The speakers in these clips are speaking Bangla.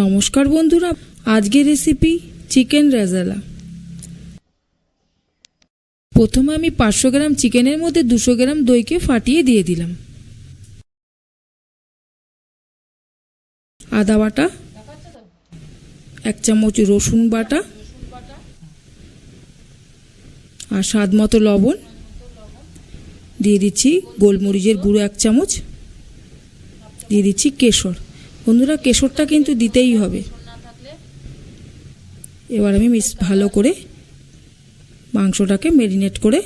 নমস্কার বন্ধুরা, আজকের রেসিপি চিকেন রেজালা প্রথমে আমি পাঁচশো গ্রাম চিকেনের মধ্যে দুশো গ্রাম দইকে ফাটিয়ে দিয়ে দিলাম। আদা বাটা, এক চামচ রসুন বাটা আর স্বাদ মতো লবণ। দিয়ে দিচ্ছি গোলমরিচের গুঁড়ো এক চামচ। দিয়ে দিচ্ছি কেশর। বন্ধুরা কেশরটা কিন্তু দিতেই হবে। এবার আমি মিস ভালো করে মাংসটাকে মেরিনেট করে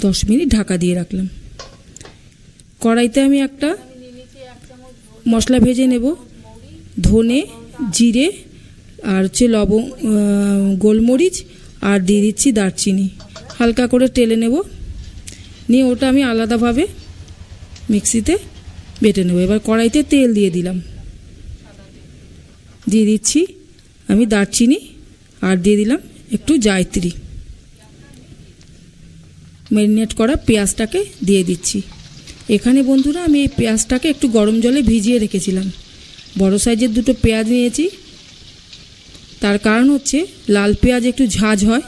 দশ মিনিট ঢাকা দিয়ে রাখলাম। কড়াইতে আমি একটা মশলা ভেজে নেব। ধনে জিরে আর হচ্ছে লবং আহ, গোলমরিচ আর দিয়ে দিচ্ছি দারচিনি। হালকা করে টেলে নেব। নিয়ে ওটা আমি আলাদাভাবে মিক্সিতে বেটে নেব। এবার কড়াইতে তেল দিয়ে দিলাম। দিয়ে দিচ্ছি আমি দারচিনি আর দিয়ে দিলাম একটু জায়ত্রী। ম্যারিনেট করা পেঁয়াজটাকে দিয়ে দিচ্ছি। এখানে বন্ধুরা আমি এই পেঁয়াজটাকে একটু গরম জলে ভিজিয়ে রেখেছিলাম। বড় সাইজের দুটো পেঁয়াজ নিয়েছি। তার কারণ হচ্ছে লাল পেঁয়াজ একটু ঝাঁঝ হয়।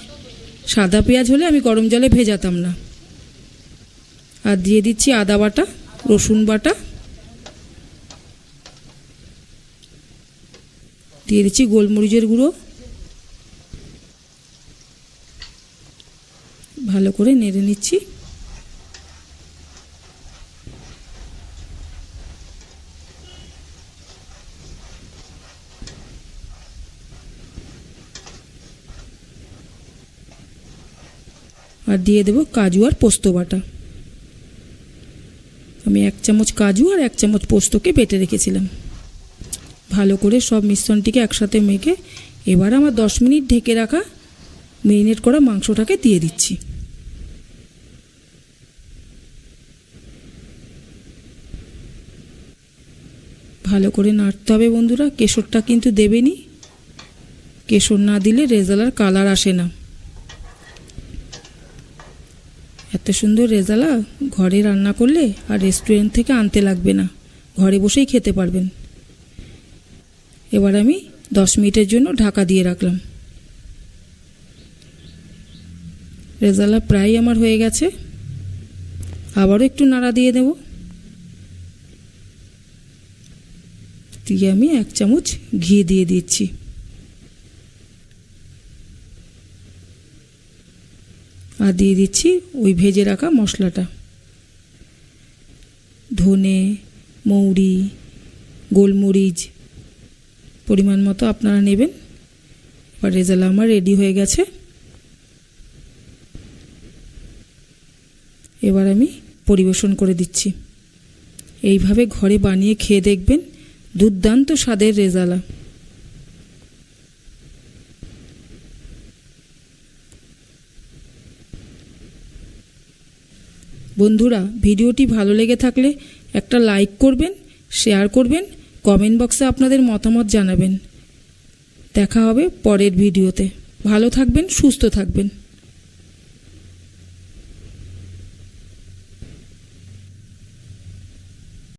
সাদা পেঁয়াজ হলে আমি গরম জলে ভেজাতাম না। আর দিয়ে দিচ্ছি আদা বাটা, রসুন বাটা। দিয়ে দিচ্ছি গোলমরিচের গুঁড়ো। ভালো করে নেড়ে নিচ্ছি। আর দিয়ে দেবো কাজু আর পোস্ত বাটা। আমি এক চামচ কাজু আর এক চামচ পোস্তকে বেটে রেখেছিলাম। ভালো করে সব মিশ্রণটিকে একসাথে মেখে এবার আমার দশ মিনিট ঢেকে রাখা মেরিনেট করা মাংসটাকে দিয়ে দিচ্ছি। ভালো করে নাড়তে হবে বন্ধুরা, কেশরটা কিন্তু দেবেনি। কেশর না দিলে রেজালার কালার আসে না। এত সুন্দর রেজালা, ঘরে রান্না করলে আর রেস্টুরেন্ট থেকে আনতে লাগবে না। ঘরে বসেই খেতে পারবেন। এবার আমি দশ মিনিটের জন্য ঢাকা দিয়ে রাখলাম। রেজালা প্রায় আমার হয়ে গেছে। আবারও একটু নাড়া দিয়ে দেব। দিয়ে আমি এক চামচ ঘি দিয়ে দিচ্ছি। আর দিয়ে দিচ্ছি ওই ভেজে রাখা মশলাটা। ধনে, মৌরি, গোলমরিচ পরিমাণ মতো আপনারা নেবেন। এবার রেজালা আমার রেডি হয়ে গেছে। এবার আমি পরিবেশন করে দিচ্ছি। এইভাবে ঘরে বানিয়ে খেয়ে দেখবেন দুর্দান্ত স্বাদের রেজালা। বন্ধুরা, ভিডিওটি ভালো লেগে থাকলে একটা লাইক করবেন, শেয়ার করবেন, কমেন্ট বক্সে আপনাদের মতামত জানাবেন। দেখা হবে পরের ভিডিওতে। ভালো থাকবেন, সুস্থ থাকবেন।